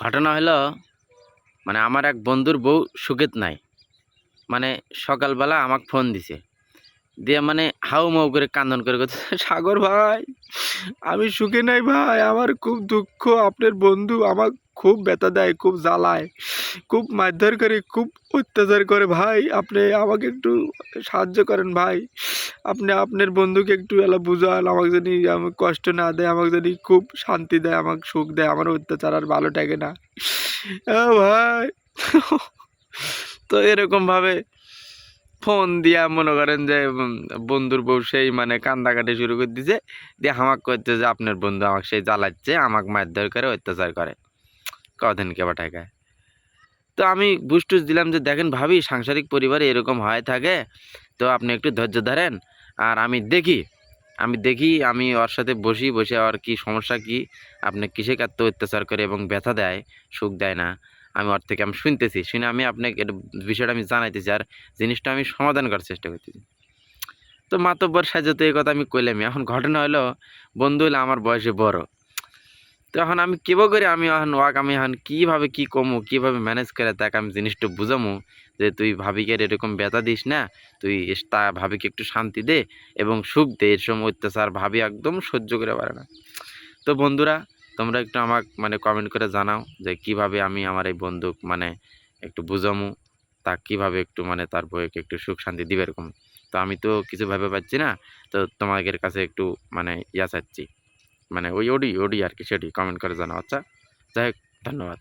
ঘটনা হলো মানে আমার এক বন্ধুর বউ সুখেত নাই। মানে সকালবেলা আমাকে ফোন দিছে। দিয়ে মানে হাউ মাউ করে কান্দন করে করছে সাগর ভাই, আমি সুখে নাই ভাই, আমার খুব দুঃখ, আপনার বন্ধু আমার খুব ব্যথা দেয়, খুব জ্বালায়, খুব মারধর করে, খুব অত্যাচার করে। ভাই, আপনি আমাকে একটু সাহায্য করেন ভাই। আপনি, আপনার বন্ধুকে একটু এলা বুঝান, আমাকে যদি আমাকে কষ্ট না দেয়, আমাকে যদি খুব শান্তি দেয়, আমাকে সুখ দেয়, আমার অত্যাচার আর ভালো থাকে না। ভাই। তো এরকমভাবে ফোন দিয়া মনে করেন যে বন্ধুর বউ সেই মানে কান্দাকাটি শুরু করে দিছে, দিয়ে হামাক করছে যে, আপনার বন্ধু আমাকে সেই জ্বালাচ্ছে, আমাকে মারধর করে অত্যাচার করে। কদিন কে পাঠায় তো আমি বুস্টুস দিলাম যে, দেখেন ভাবি, সাংসারিক পরিবারে এরকম হয় থাকে তো আপনি একটু ধৈর্য ধরেন আর আমি দেখি আমি দেখি, আমি ওর সাথে বসি, বসে আর কি সমস্যা কি, আপনি কিসে কাত্ত অত্যাচার করে এবং ব্যথা দেয়, সুখ দেয় না, আমি ওর থেকে আমি শুনতেছি, শুনে আমি আপনাকে এটা বিষয়টা আমি জানাইতেছি আর জিনিসটা আমি সমাধান করার চেষ্টা করতেছি। তো মাতব্বর সাজে তো এই কথা আমি কইলামই, এখন ঘটনা হলো, বন্ধু হলো আমার বয়সে বড়। তো এখন আমি কেবো করে, আমি এখন ওয়াক, আমি এখন কীভাবে কী কমু কীভাবে ম্যানেজ করে তাকে আমি জিনিসটা বুঝামু যে তুই ভাবিকে এরকম ব্যথা দিস না, তুই তা ভাবিকে একটু শান্তি দে এবং সুখ দে, এর সময় অত্যাচার ভাবি একদম সহ্য করে পারে না। তো বন্ধুরা, তোমরা একটু আমাকে মানে কমেন্ট করে জানাও যে কীভাবে আমি আমার এই বন্ধুক মানে একটু বুঝামু, তা কীভাবে একটু মানে তার বউকে একটু সুখ শান্তি দিবে এরকম। তো আমি তো কিছু ভেবে পাচ্ছি না, তো তোমাদের কাছে একটু মানে ইয়া চাচ্ছি। মানে ওই ওডি ওডি আর কি সেটি কমেন্ট করে জানাও আচ্ছা যাই হোক ধন্যবাদ